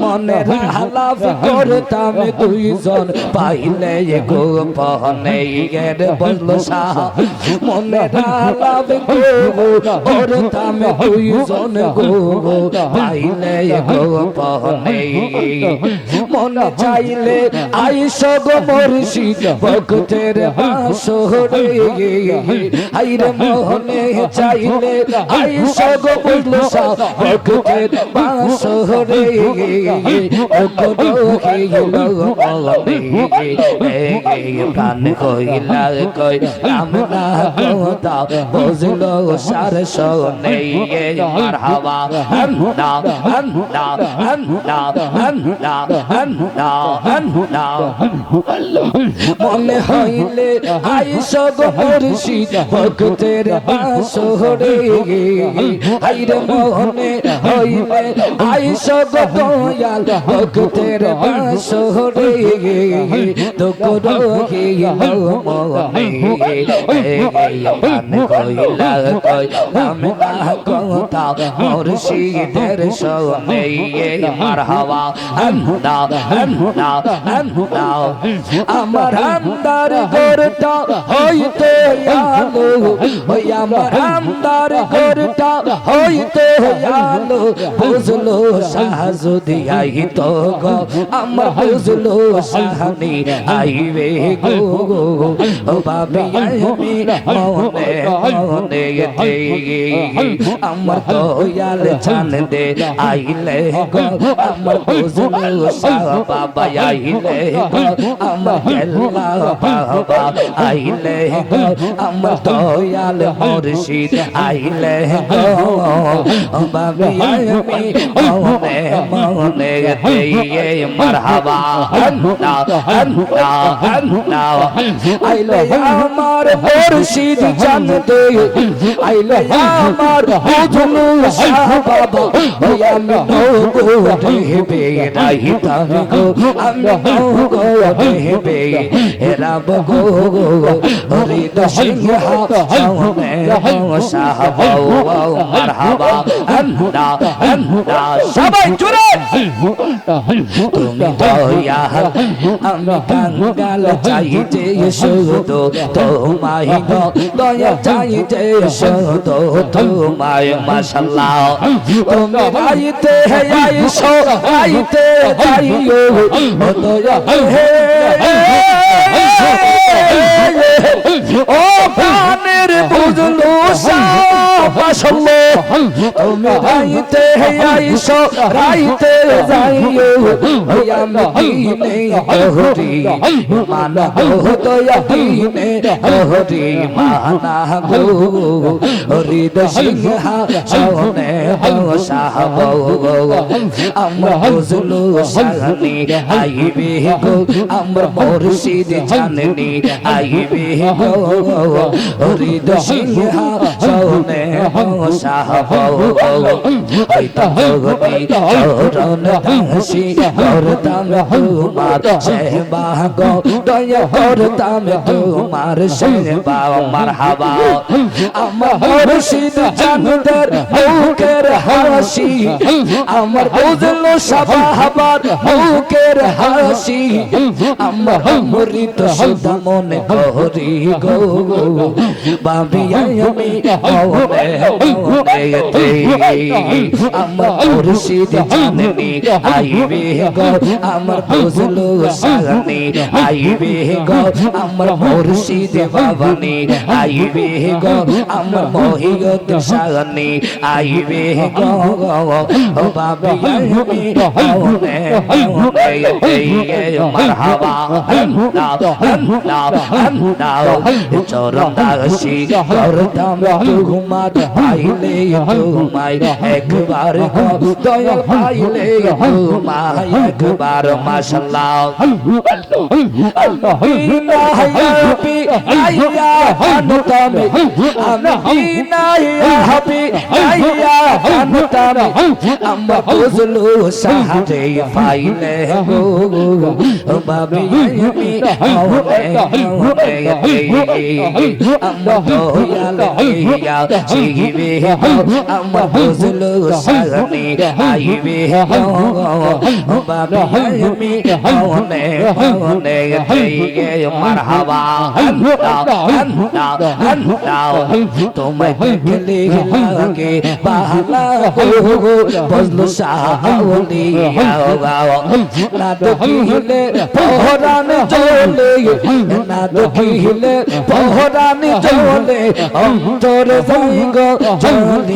মনের হালাফ করতাম দুইজন পাইলে গো পহনে গের বলল শাহ মনের হালাফ দুইজন পাইলে গো পহনে মনে চাইলে আইস গো ভক্তের আইরে মোহনে চাইলে আইস গো শাহ ভক্তের বাসরে প্রাণ কইলা কই না কথা বুঝলো সার হামদা মনে হইলে আইস গো মুর্শিদ হইলে আইস গো দয়াল ভক্তের বাসরে তো করো হে মনে পান কইলা কই নাম না কথা মুর্শিদের সোনে মার হাওয়া হামদা হামদা হামদা আমার হামদার গোরটা, হইতে আলো আমার হইতে আলো বুঝলো শাহজুদি আই তো গো, আমার বুঝলো শাহানি আইবে গো ও বাবি, আমি মনে মনে তে আমার দয়াল চান দে আইলে গো, আমার বুঝলো শাহ বাবা আইলে গো, আমার গেল্লা বাবা আইলে গো, আমার দয়াল মুর্শিদ আইলে গো। ও বাবি তে মারহাবা আইলে আমার মুর্শিদ জানতে আইলে আমার বুঝলো শাহ বাবা আমি গো দেবে রাহিতাম গো আমি গো দেবে রাব গো হরিদ সিংহ সামনে শাহ বাউ মারহাবা আন্না সবাই জুড়ে। তুমি দয়া আমি কাঙ্গাল চাইতে শুধু তোমায় দয়া চাইতে শুধু তোমায় মাশাল্লাহ তুমি রাইতে আইসো রাইতে যাইও ও দয়া হে। ও প্রাণের বুঝলো সাফাসল্লো তুমি রাইতে আইসো রাইতে যাইও। ওই আমি দিনে হরি মানা গো দয়া দিনে হরি মানা গো হরি দশিংহা সনে সাহব আমরা বুঝলো সাহনি আইবে গো আমরা মুর্শিদ জাননি আইবে গো। হরি দশিংহা সনে সাহব হইতা ভগবী চরণ দাসী করতাম তোমার সেবা গো দয়া করতাম তোমার সেবা মার আমার মুর্শিদ জানদার মুখের হাসি আমার বুঝলো সাবাহাবার মুখের হাসি আমার মুরিদ সুদা মনে করি গো বাবি আমি মনে মনে আমার মুর্শিদ জাননি আইবে গো আমার বুঝলো সাগনি আইবে গো আমার মুর্শিদ বাবানি আইবে গো আমার মহিয়ত সাগনি আইবে গো ও বাবি আমি মনে মনে মারহাবা হামদা হামদা হামদা চরণ দাসী করতাম তোমার পাইলে তোমায় একবার দয়া পাইলে ঘুমায় একবার মাশাল্লাহ আমরা বুঝলু সাহায্যে পাইলে বাবি আমরা দয়াল হইয়া জিবে আমরা বুঝলু সাহায্যে আইবে বাবি চলে না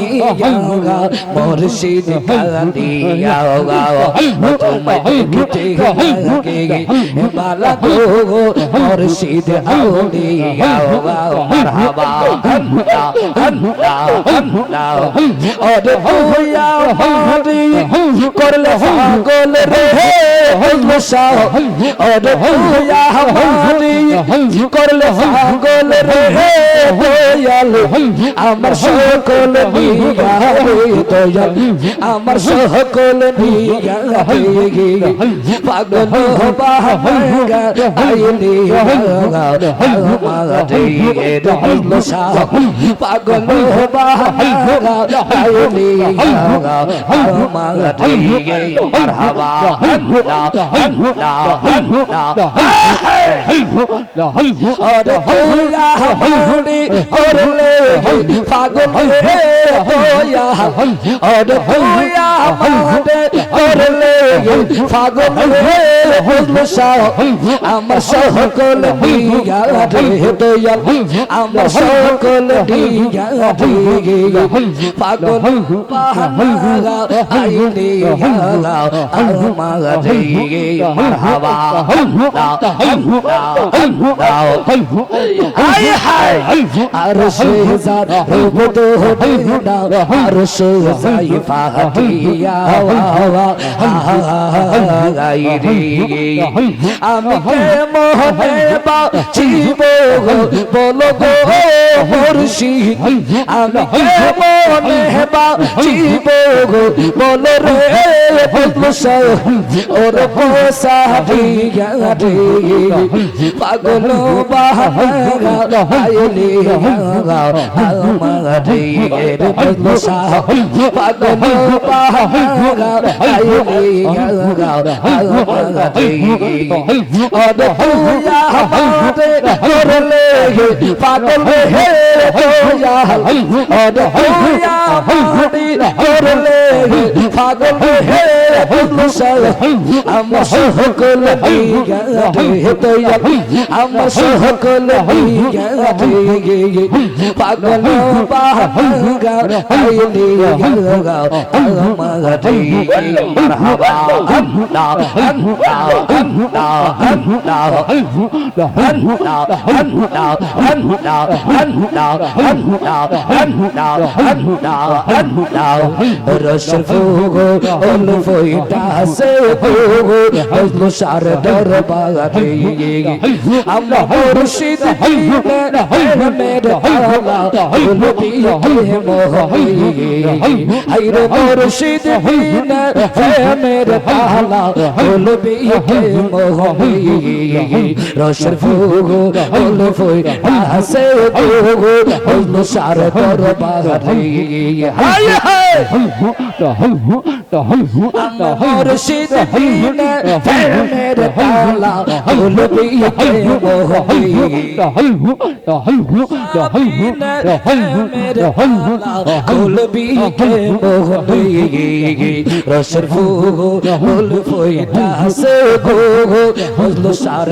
করলে আমার পাগল পাগল মারি করলে পাগল রে দয়া ওরে ভুয়া মারি করলে পাগল রে মুসাহ আমার সকল দিয়া দয়াল আমার সকল দিয়া রে পাগল মারহাবা হাই হাই আর শেজাদ রূপ তো না আর শেজাই ফাটিয়া গাই রে আমি মোহনে বাঁচিব বলো গো মুর্শিদ আমি মোহনে বাঁচিব গো বলো রে বদলসা ওর পোসা দিয়া রে পাগল বাহারা আইলি আমারে বদলসা পাগল বাহারা আইলি আমারে অদপুয়া আমারে করলে পাগল হে করলে পাগল হে আমার সকল আমার সকল দিয়া পাগল রসুল ফুগো ওল ফইটা সে ফুগো ওল সার দরবারে আমরা মুর্শিদ মেরে আলা ওল বিয়ে মোহই মুর্শিদ দিনে মেরে আলা ওল বিয়ে মোহই ফুগো ওল ফইটা সে ফুগো ওল সার দরবারে হায় হায় মুর্শিদ দিনে প্রেমের তালা ফুল বিয়ে মোহই ফুল বিয়ে মোহই রসর ফুগো ফুল ফইটা সে গো হজলো সার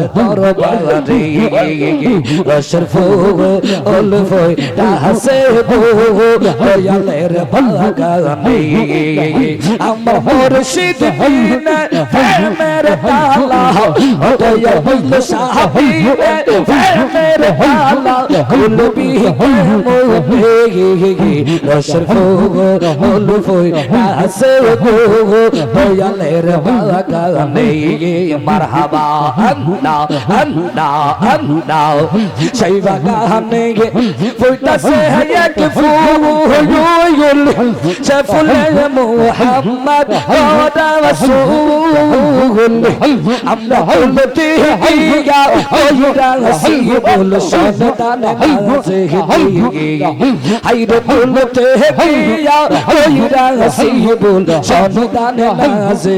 দরবারে রসর ফুগো ফুল ফইটা সে গো দয়ালের বাগানে আমার মুর্শিদ বিনে প্রেমের তালা ওটাই বুঝলো সাহাবিনে প্রেমের তালা কুলবি মোহে রসর ফুগো হলু ফুই আসে ফুগো দয়ালের বাগানে মারহাবা আল্লাহ আল্লাহ আল্লাহ সেই বাগানে ফুইতাছে এক ফুল সে ফুলে মোহাম্মদ ওরা রাসূল আমরা বলতে গিয়া ওরা রাসূল সন্তান নাজে হাইরে বলতে গিয়া ওরা রাসূল সন্তান নাজে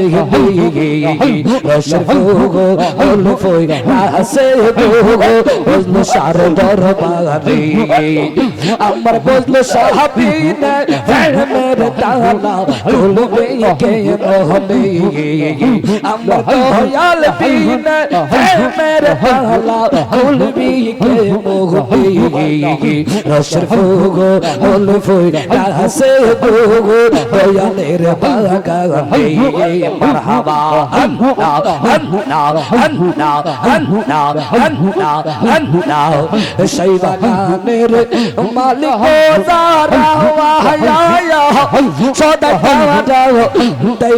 রসর ফুগো হল ফই আসে ফুগো বজলো সার দরবারে। আমার বজলো সাহাবিনে প্রেমের তালা খুলবে মোহনে আমার দয়াল বিনে প্রেমের তালা খুলবে কে মারহাবা মালিক যারা সদা তাই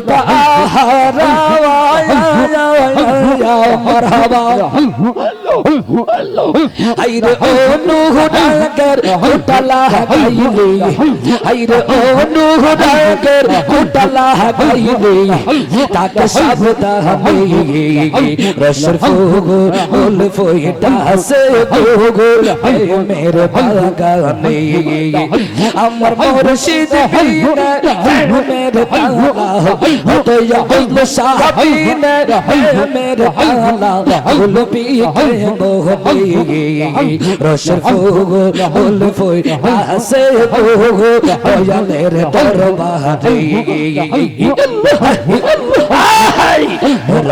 ফুইটা সে ফুগো আমার মুর্শিদ মেরে তালা তো বুল সাহাবিনে মেরে তালা ফুল পিকে মোহনে রসর ফুগো ফুল ফুইটা সে ফুগো দয়ালের দরবারে রসফোগো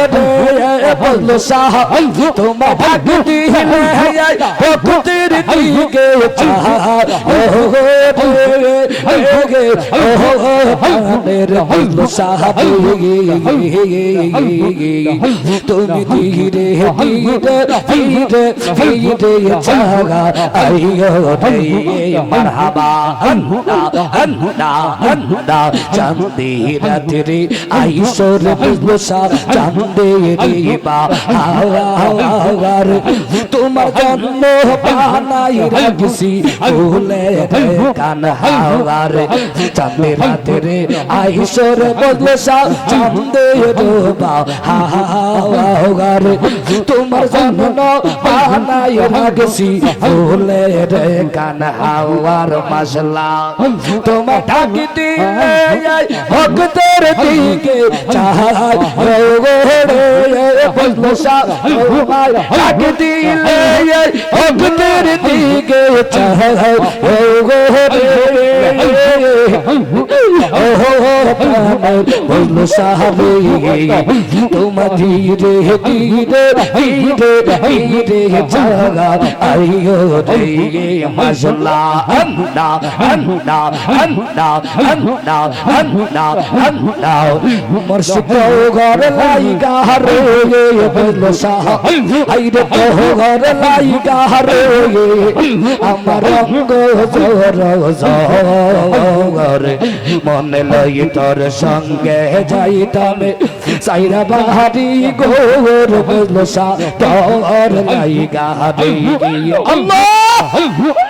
ও গো রে বলল সাহ তোমায় ডাক দিয়ে ভক্তের দিকে বলল সাহ তুমি ধীরে ধীরে ধীরে ধীরে চাগা আইয়ো মারহাবা চাঁদে রে তোমার জন্ম বানাই রাখছি রে কান হাওয়ার। চাঁদে রাত্রে আইসর বিবসা চাঁদে রে বা হাওয়া, হাওয়ার তোমার জন্ম বানাই রাখছি ফুলে রে কান হাওয়ার মশলা। তোমার ডাক দিয়ে ভক্তের দিকে চাহাই রে বলসা তোমার ডাক দিলে ভক্তের দিকে চাহাই গো বলল সাহাবে তোমার ধীরে ধীরে ধীরে ধীরে জাগা আইয়ো রে মাশাল্লাহ আল্লাহ আল্লাহ আল্লাহ আল্লাহ আল্লাহ আল্লাহ মুর্শিদ ঘর লাইগা রে বলল সাহা আইরে তো ঘর লাইগা রে আমার অঙ্গ জোর জোর মনে লই তোর সঙ্গে যাইতাম। সাইরা বাহারি গোর বলল সা তোর লাইগা রে আল্লাহ!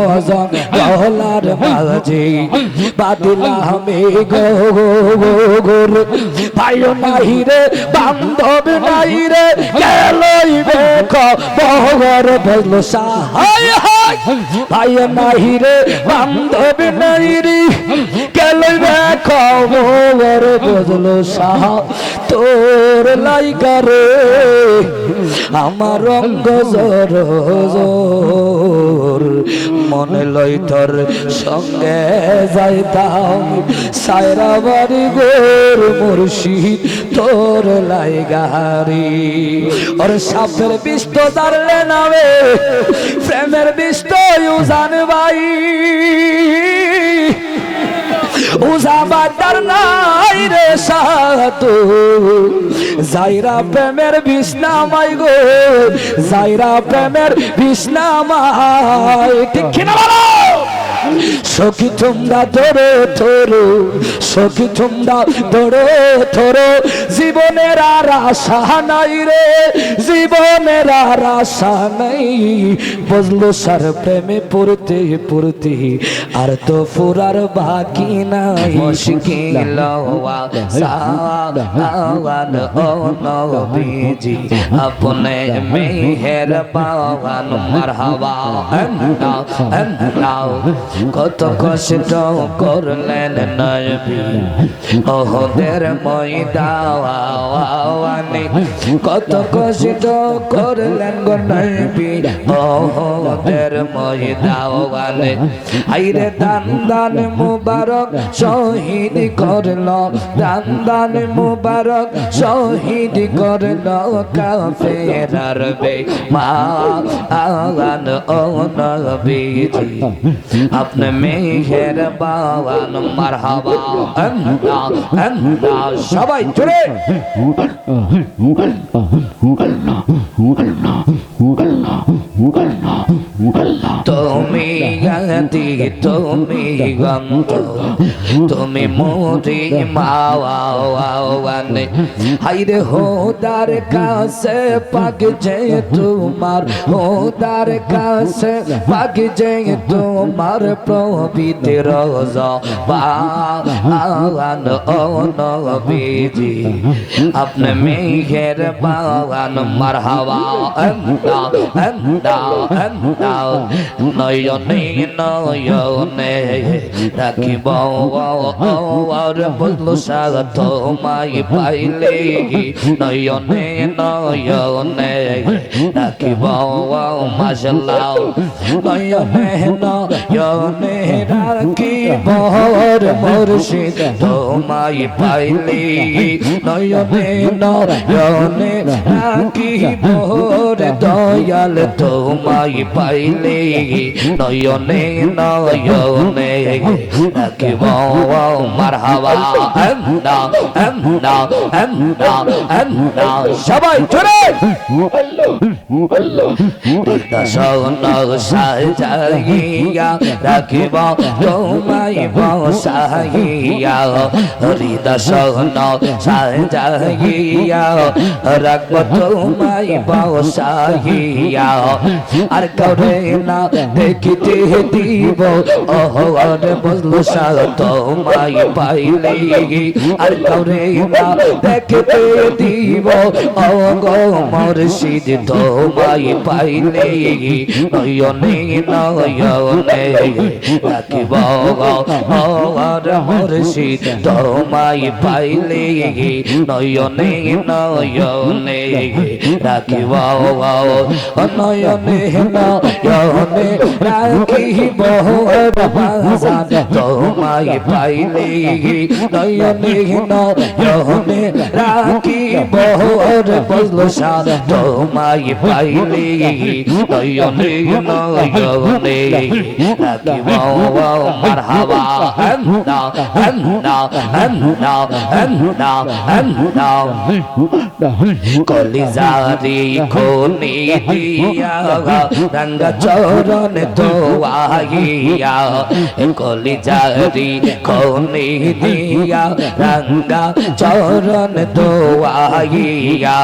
কহিনা জঙ্গলার মাঝে বাদলামে গো গোর। ভাইও নাই রে, বান্ধব নাই রে। গেলই দেখো বহর বলল সাহায় ভাইও নাই রে, বান্ধব নাই রে। গেলই দেখো বহর বদল সাহ তোর লাইকা আমার রঙ্গ জোর মনে লই তোর সঙ্গে যাইতাম। সায়রা বাড়ি গোর মুর্শিদ তোর লাইগারি ওর সাপের বিষ্ট জানলে নামে প্রেমের বিষ্ট ইউজান ভাই উজাবাদার নাই রে সাতু জাইরা প্রেমের বিষ্ণামাই গো জাইরা প্রেমের বিষ্ণামাই ঠিক বলো সখী তোমরা ধরো ধরো, সখী তোমরা ধরো ধরো। জীবনের আর আশা নাই রে, জীবনের আর আশা নাই। বুঝলো সার প্রেমে পড়তে পড়তে আর তো ফুরার বাকি নাই। মুশকিল সাওয়ান ও নবীজি আপনে মেহের পাওয়ান, মারহাবা আল্লাহ আল্লাহ কত কষ্ট করলেন নবী? ওহদের ময়দাওয়ানে কত কষ্ট করলেন গো নবী? ওহদের ময়দাওয়ানে আইরে দান দান মুবারক শহীদ করল, দান দান মুবারক শহীদ করল কাফেরার বে মা আগান ও নবীজি। আপনি মেহের বাবান মারহাবা আল্লাহ আল্লাহ সবাই জুড়ে তুমি গতি তুমি গন্ত তুমি মোরি মাওয়ানে হাইরে হোদার কাছে পাক যে তোমার, হোদার কাছে পাক যে তোমার প্রবিতির বাগান ও নবীজি। আপনি মেঘের বাগান, মারহাবা আল্লাহ আল্লাহ আল্লাহ নয়নে নয়নে রাখিব আর বলল স্বাগত মাই পাইলে নয়নে নয়নে রাখিব মাসাল্লাহ নয়নে নয়নে রাখিব মুর্শিদ তোমায় পাইলে নয়নে নয়নে রাখিব দয়াল তোমায় পাইলে নয়নে রাখিব তোমায় বসাইয়া আর করে না দেখিতে দিব ওহর বজলু সাল তোমায় পাইলে আর করে না দেখিতে দিব ও গো মুর্শিদ তোমায় পাইলে নয়নে নয়নে রাখিব ওহর মুর্শিদ তোমায় পাইলে নয়নে নয়নে রাখিব নয়নে নয়নে রাখিব বাজান তোমায় পাইলে নয়নে নয়নে রাখিব ওরে বজলো সাদ তোমায় পাইলে নয়নে নয়নে মারহাবা কলিজারি খোনি দিয়া রঙ্গ চরণ ধোয়াইয়া কলিজারি খোনি দিয়া রঙ্গ চরণ ধোয়াইয়া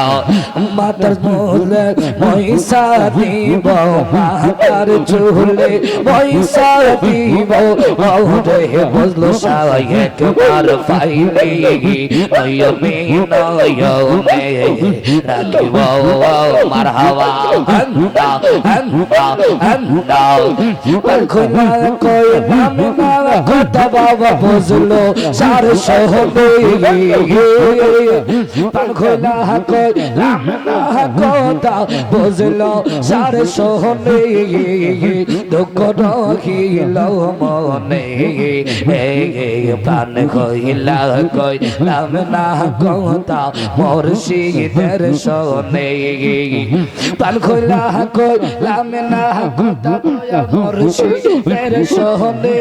মাতার মূলে মহিষা দিব মাতার চুলে মহিষা দিব। ওরে বজলো সায় একবার পাইলে নয়নে নয়নে রাখিব মারহাবা, হান্দা হান্দা হান্দা। খোনা কই নাম না কথা বাবা বুঝলো সার পান খোলা কই নাম না কথা বুঝলো সার সহনে দুঃখ রহিল মনে। প্রাণ কইলা কই, নাম না কথা মোর শীতের সনে প্রাণ কইলা কই, নাম না কথা মোর শীতের সনে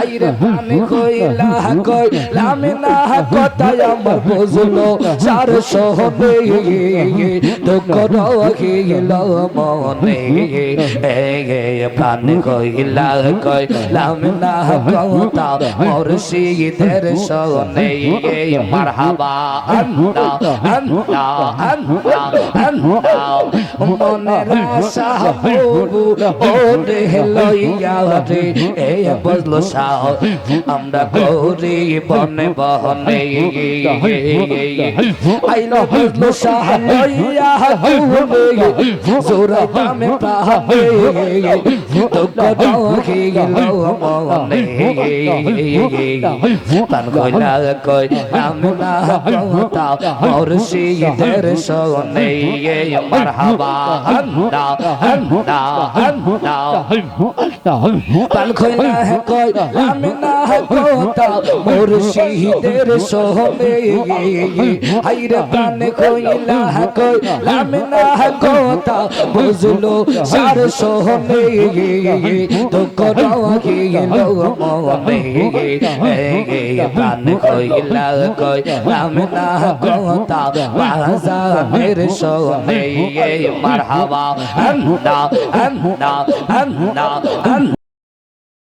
আইরে প্রাণ কইলা কই, নাম না কথা আমার বুঝলো সার সহনে দুঃখ রহিল মনে। প্রাণ কইলা কই, লাম না কথা মোর শীতের সনে মারহাবা আন্তা আন্তা আন্তা আন্তা মনের আশা হবু, ওরে লইয়া রে এ বজলো সাহ। আমরা গৌরী বনে বহনে আইলো তো পান কইলা কই নাম না কথা মোর মারহাবা নাম না বুঝলো সার সহনে তো করো গেল মনে প্রাণ কইলা কই নাম না কথা বাজা মেরে সহনে মারহাবা হামদা হামদা হামদা হামদা